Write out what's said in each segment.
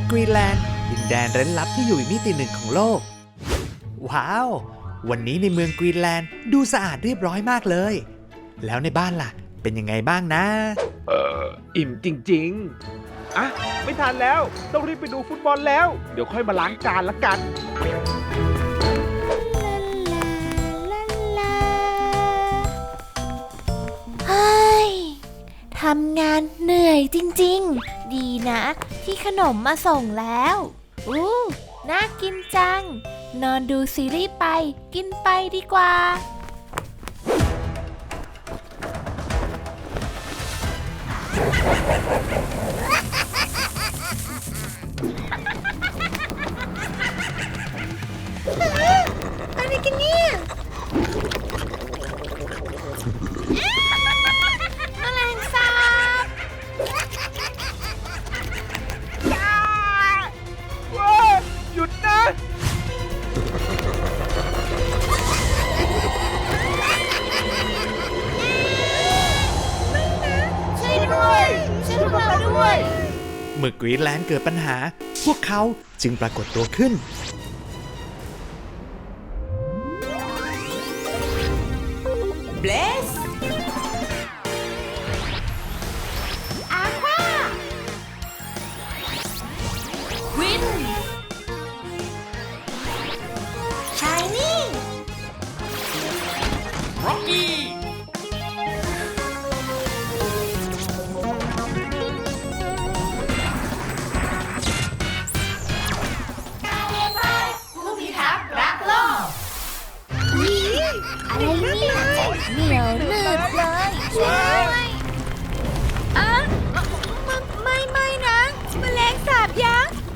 ณกรีนแลนด์ ดินแดนเร้นลับที่อยู่อีกมิติหนึ่งของโลก ว้าว วันนี้ในเมืองกรีนแลนด์ดูสะอาดเรียบร้อยมากเลย แล้วในบ้านล่ะ เป็นยังไงบ้างนะ เอออิ่มจริง ๆ อะ ไม่ทันแล้ว ต้องรีบไปดูฟุตบอลแล้ว เดี๋ยวค่อยมาล้างจานละกันเฮ้ยทำงานเหนื่อยจริง ๆ ดีนะ ที่ขนมมาส่งแล้ว อู้ น่ากินจัง นอนดูซีรีส์ไป กินไปดีกว่าอะ มื่อกรีนแลนด์เกิดปัญหา พวกเขาจึงปรากฏตัวขึ้น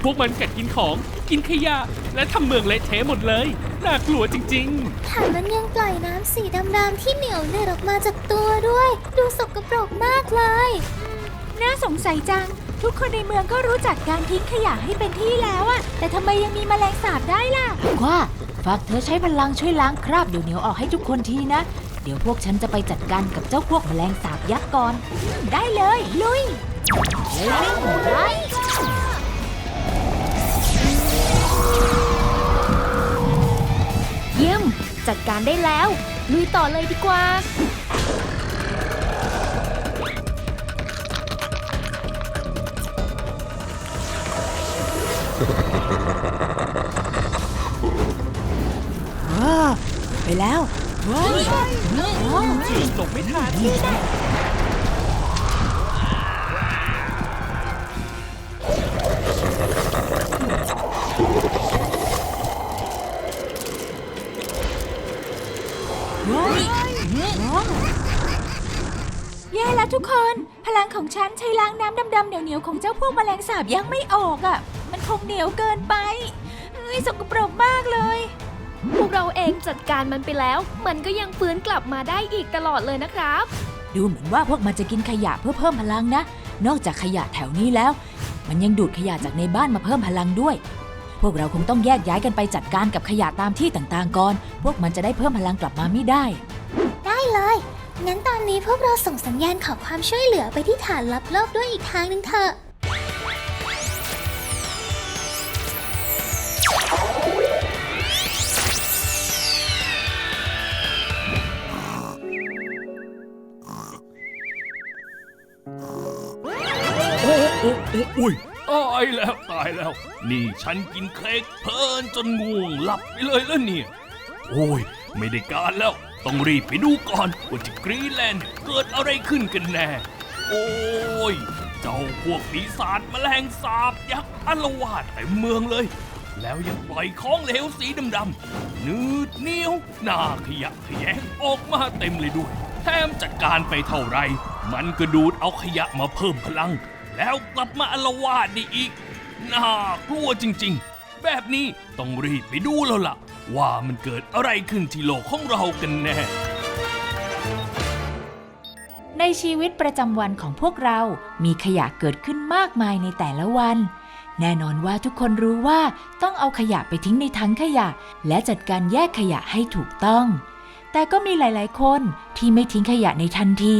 พวกมันกัดกินของ กินขยะ และทำเมืองเละเทะหมดเลย น่ากลัวจริงแถมมันยังปล่อยน้ำสีดำๆที่เหนียวหนืดออกมาจากตัวด้วย ดูสกปรกมากเลยน่าสงสัยจัง ทุกคนในเมืองก็รู้จักการทิ้งขยะให้เป็นที่แล้วอะแต่ทำไมยังมีแมลงสาบได้ล่ะ ว่าฝากเธอใช้พลังช่วยล้างคราบเดี๋ยวเหนียวออกให้ทุกคนทีนะ เดี๋ยวพวกฉันจะไปจัดการกับเจ้าพวกแมลงสาบยักษ์ก่อน ได้เลย ลุย เจัดการได้แล้ว ลุยต่อเลยดีกว่าไปแล้วๆหลบไม่ทัน ทุกคน พลังของฉันใช้ล้างน้ำดำๆเหนียวๆของเจ้าพวกแมลงสาบยังไม่ออกอะ่ะ มันคงเหนียวเกินไปเอ้ยสกปรกมากเลย พวกเราเองจัดการมันไปแล้ว มันก็ยังฟื้นกลับมาได้อีกตลอดเลยนะครับ ดูเหมือนว่าพวกมันจะกินขยะเพื่อเพิ่มพลังนะ นอกจากขยะแถวนี้แล้ว มันยังดูดขยะจากในบ้านมาเพิ่มพลังด้วย พวกเราคงต้องแยกย้ายกันไปจัดการกับขยะตามที่ต่างๆก่อน พวกมันจะได้เพิ่มพลังกลับมาไม่ได้ ได้เลย งั้นตอนนี้พวกเราส่งสัญญาณขอความช่วยเหลือไปที่ฐานลับโลกด้วยอีกทางหนึ่งเถอะโอ้โอ้โอ้อุ้ยตายแล้วตายแล้ว นี่ฉันกินเค้กเพลินจนง่วงหลับไปเลยแล้วเนี่ย โอ้ย ไม่ได้การแล้ว ต้องรีบไปดูก่อนว่าที่กรีนแลนด์เกิดอะไรขึ้นกันแน่ โอ้ย เจ้าพวกปีศาจแมลงสาบยักษ์อารวาสเต็มเมืองเลย แล้วยังปล่อยของเหลวสีดำๆนืดเหนียวหน้าขยะขยงออกมาเต็มเลยด้วย แถมจัดการไปเท่าไร มันก็ดูดเอาขยะมาเพิ่มพลัง แล้วกลับมาอารวาสได้อีก น่ากลัวจริงๆ แบบนี้ต้องรีบไปดูแล้วล่ะ ว่ามันเกิดอะไรขึ้นที่โลกของเรากันแน่ ในชีวิตประจำวันของพวกเรามีขยะเกิดขึ้นมากมายในแต่ละวัน แน่นอนว่าทุกคนรู้ว่าต้องเอาขยะไปทิ้งในถังขยะ และจัดการแยกขยะให้ถูกต้อง แต่ก็มีหลายๆ คนที่ไม่ทิ้งขยะในทันที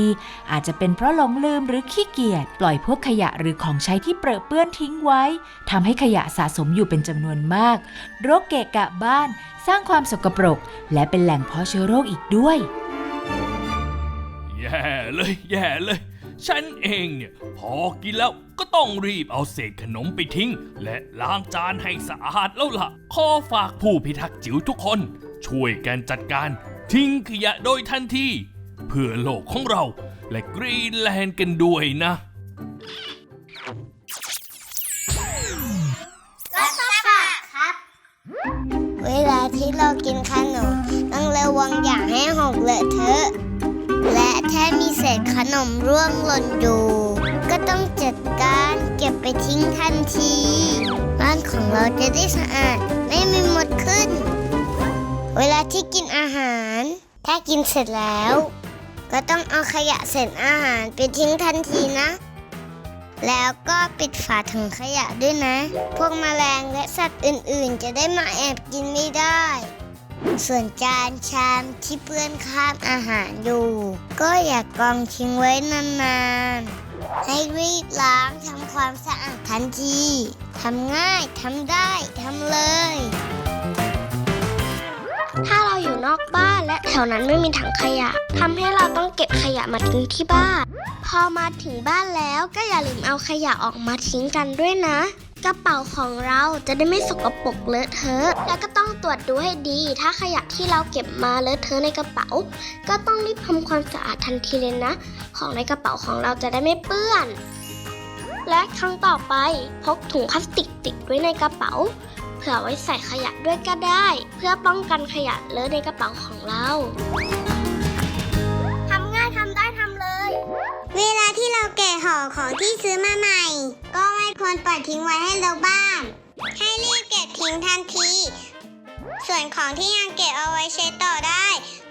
อาจจะเป็นเพราะหลงลืมหรือขี้เกียจปล่อยพวกขยะหรือของใช้ที่เปรอะเปื้อนทิ้งไว้ทำให้ขยะสะสมอยู่เป็นจำนวนมาก โรคเกะกะบ้าน สร้างความสกปรก และเป็นแหล่งเพาะเชื้อโรคอีกด้วย แย่เลยแย่เลย ฉันเองเนี่ยพอกินแล้วก็ต้องรีบเอาเศษขนมไปทิ้ง และล้างจานให้สะอาดแล้วล่ะ ขอฝากผู้พิทักษ์จิ๋วทุกคน ช่วยกันจัดการ ทิ้งขยะโดยทันทีเพื่อโลกของเราและกรีนแลนด์กันด้วยนะเวลาที่เรากินขนมต้องระวังอย่าให้หกเลอะเทอะ และถ้ามีเศษขนมร่วงหล่นอยู่ก็ต้องจัดการเก็บไปทิ้งทันที บ้านของเราจะได้สะอาด ไม่มีมด เวลาที่กินอาหาร ถ้ากินเสร็จแล้ว ก็ต้องเอาขยะเศษอาหารไปทิ้งทันทีนะ แล้วก็ปิดฝาถังขยะด้วยนะ พวกแมลงและสัตว์อื่นๆ จะได้มาแอบกินไม่ได้ ส่วนจานชามที่เปื้อนคราบอาหารอยู่ ก็อย่ากกองทิ้งไว้นานๆให้รีบล้างทำความสะอาดทันที ทำง่าย ทำได้ ทำเลย ถ้าเราอยู่นอกบ้านและแถวนั้นไม่มีถังขยะทำให้เราต้องเก็บขยะมาทิ้งที่บ้าน พอมาถึงบ้านแล้วก็อย่าลืมเอาขยะออกมาทิ้งกันด้วยนะ กระเป๋าของเราจะได้ไม่สกปรกเลอะเทอะแล้วก็ต้องตรวจดูให้ดี ถ้าขยะที่เราเก็บมาเลอะเทอะในกระเป๋า ก็ต้องรีบทำความสะอาดทันทีเลยนะ ของในกระเป๋าของเราจะได้ไม่เปื้อนและครั้งต่อไปพกถุงพลาสติกติดไว้ในกระเป๋า เผื่อไว้ใส่ขยะด้วยก็ได้ เพื่อป้องกันขยะเลอะในกระเป๋าของเราทำง่ายทำได้ทำเลย เวลาที่เราแกะห่อของที่ซื้อมาใหม่ ก็ไม่ควรปล่อยทิ้งไว้ให้เราบ้าง ให้รีบเก็บทิ้งทันที ส่วนของที่ยังเก็บเอาไว้ใช้ต่อได้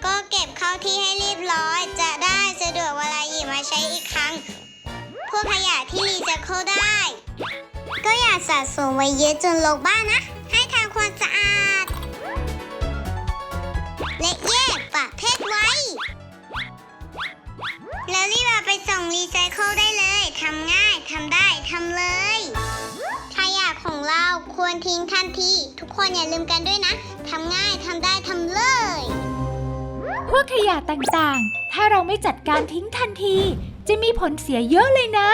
ก็เก็บเข้าที่ให้เรียบร้อย จะได้สะดวกเวลาหยิบมาใช้อีกครั้ง พวกขยะที่รีไซเคิลได้ ก็อย่าสะสมไว้เยอะจนรกบ้านนะำความสะอาด และแยกประเภทไว้ แล้วรีบเอาไปส่งรีไซเคิลได้เลยทำง่ายทำได้ทำเลยขยะของเราควรทิ้งทันที ทุกคนอย่าลืมกันด้วยนะทำง่ายทำได้ทำเลย พวกขยะต่างๆ ถ้าเราไม่จัดการทิ้งทันที จะมีผลเสียเยอะเลยนะ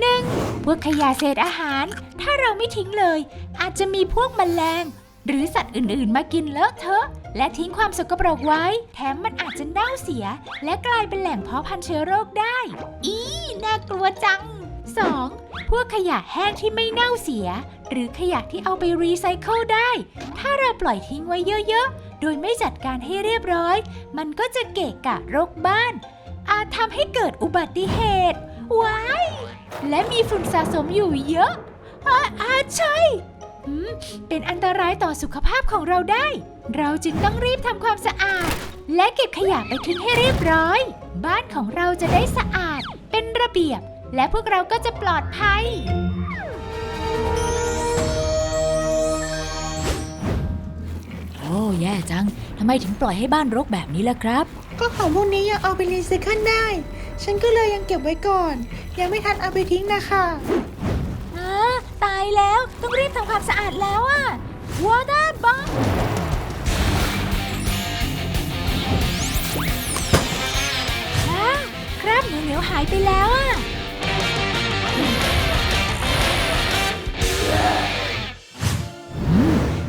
1. พวกขยะเศษอาหาร ถ้าเราไม่ทิ้งเลย อาจจะมีพวกแมลง หรือสัตว์อื่นๆ มากินเลอะเทอะ และทิ้งความสกปรกไว้ แถมมันอาจจะเน่าเสีย และกลายเป็นแหล่งเพาะพันธุ์เชื้อโรคได้ อีน่ากลัวจัง 2. พวกขยะแห้งที่ไม่เน่าเสีย หรือขยะที่เอาไปรีไซเคิลได้ ถ้าเราปล่อยทิ้งไว้เยอะๆ โดยไม่จัดการให้เรียบร้อย มันก็จะเกะกะรกบ้าน อาจทำให้เกิดอุบัติเหตุ ว้าย และมีฝุ่นสะสมอยู่เยอะอาอาใช่อืมเป็นอันตรายต่อสุขภาพของเราได้ เราจึงต้องรีบทำความสะอาด และเก็บขยะไปทิ้งให้เรียบร้อย บ้านของเราจะได้สะอาด เป็นระเบียบ และพวกเราก็จะปลอดภัยโอ้แย่จัง ทำไมถึงปล่อยให้บ้านรกแบบนี้ล่ะครับ ก็ของพวกนี้ยังเอาไปรีไซเคิลได้ ฉันก็เลยยังเก็บไว้ก่อน ยังไม่ทันเอาไปทิ้งนะคะอาตายแล้วต้องรีบทำความสะอาดแล้วอะวอเตอร์บ็อกคราบเหนียวๆหายไปแล้วอะ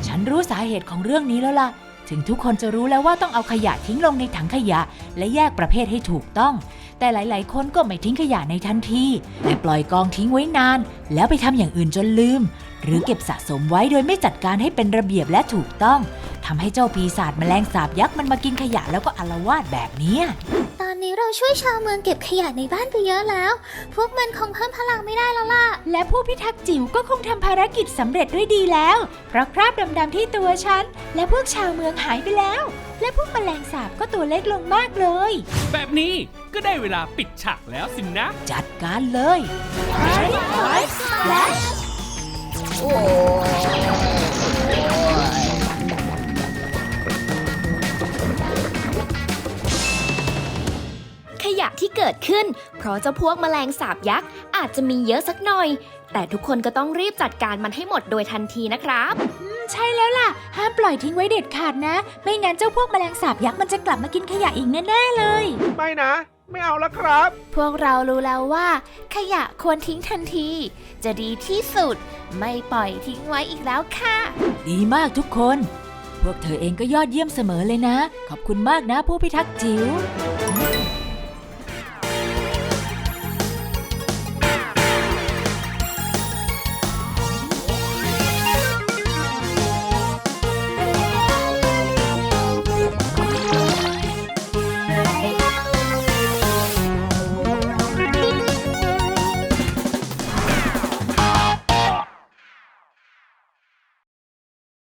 ฉันรู้สาเหตุของเรื่องนี้แล้วล่ะ ถึงทุกคนจะรู้แล้วว่าต้องเอาขยะทิ้งลงในถังขยะ และแยกประเภทให้ถูกต้อง แต่หลาย ๆ คนก็ไม่ทิ้งขยะในทันทีแต่ปล่อยกองทิ้งไว้นาน แล้วไปทำอย่างอื่นจนลืม หรือเก็บสะสมไว้โดยไม่จัดการให้เป็นระเบียบและถูกต้องทำให้เจ้าปีศาจแมลงสาบยักษ์มันมากินขยะแล้วก็อาลวาดแบบนี้ อนนี้เราช่วยชาวเมืองเก็บขยะในบ้านไปเยอะแล้ว พวกมันคงเพิ่มพลังไม่ได้แล้วล่ะ และผู้พิทักษ์จิ๋วก็คงทำภารกิจสำเร็จด้วยดีแล้ว เพราะคราบดำๆที่ตัวฉัน และพวกชาวเมืองหายไปแล้ว และพวกแมลงสาบก็ตัวเล็กลงมากเลย แบบนี้ก็ได้เวลาปิดฉากแล้วสินะ จัดการเลยพ กิดขึ้น เพราะเจ้าพวกแมลงสาบยักษ์อาจจะมีเยอะสักหน่อย แต่ทุกคนก็ต้องรีบจัดการมันให้หมดโดยทันทีนะครับ ใช่แล้วล่ะ ห้ามปล่อยทิ้งไว้เด็ดขาดนะ ไม่งั้นเจ้าพวกแมลงสาบยักษ์มันจะกลับมากินขยะอีกแน่ๆเลย ไม่นะ ไม่เอาแล้วครับ พวกเรารู้แล้วว่า ขยะควรทิ้งทันที จะดีที่สุด ไม่ปล่อยทิ้งไว้อีกแล้วค่ะ ดีมากทุกคน พวกเธอเองก็ยอดเยี่ยมเสมอเลยนะ ขอบคุณมากนะผู้พิทักษ์จิ๋ว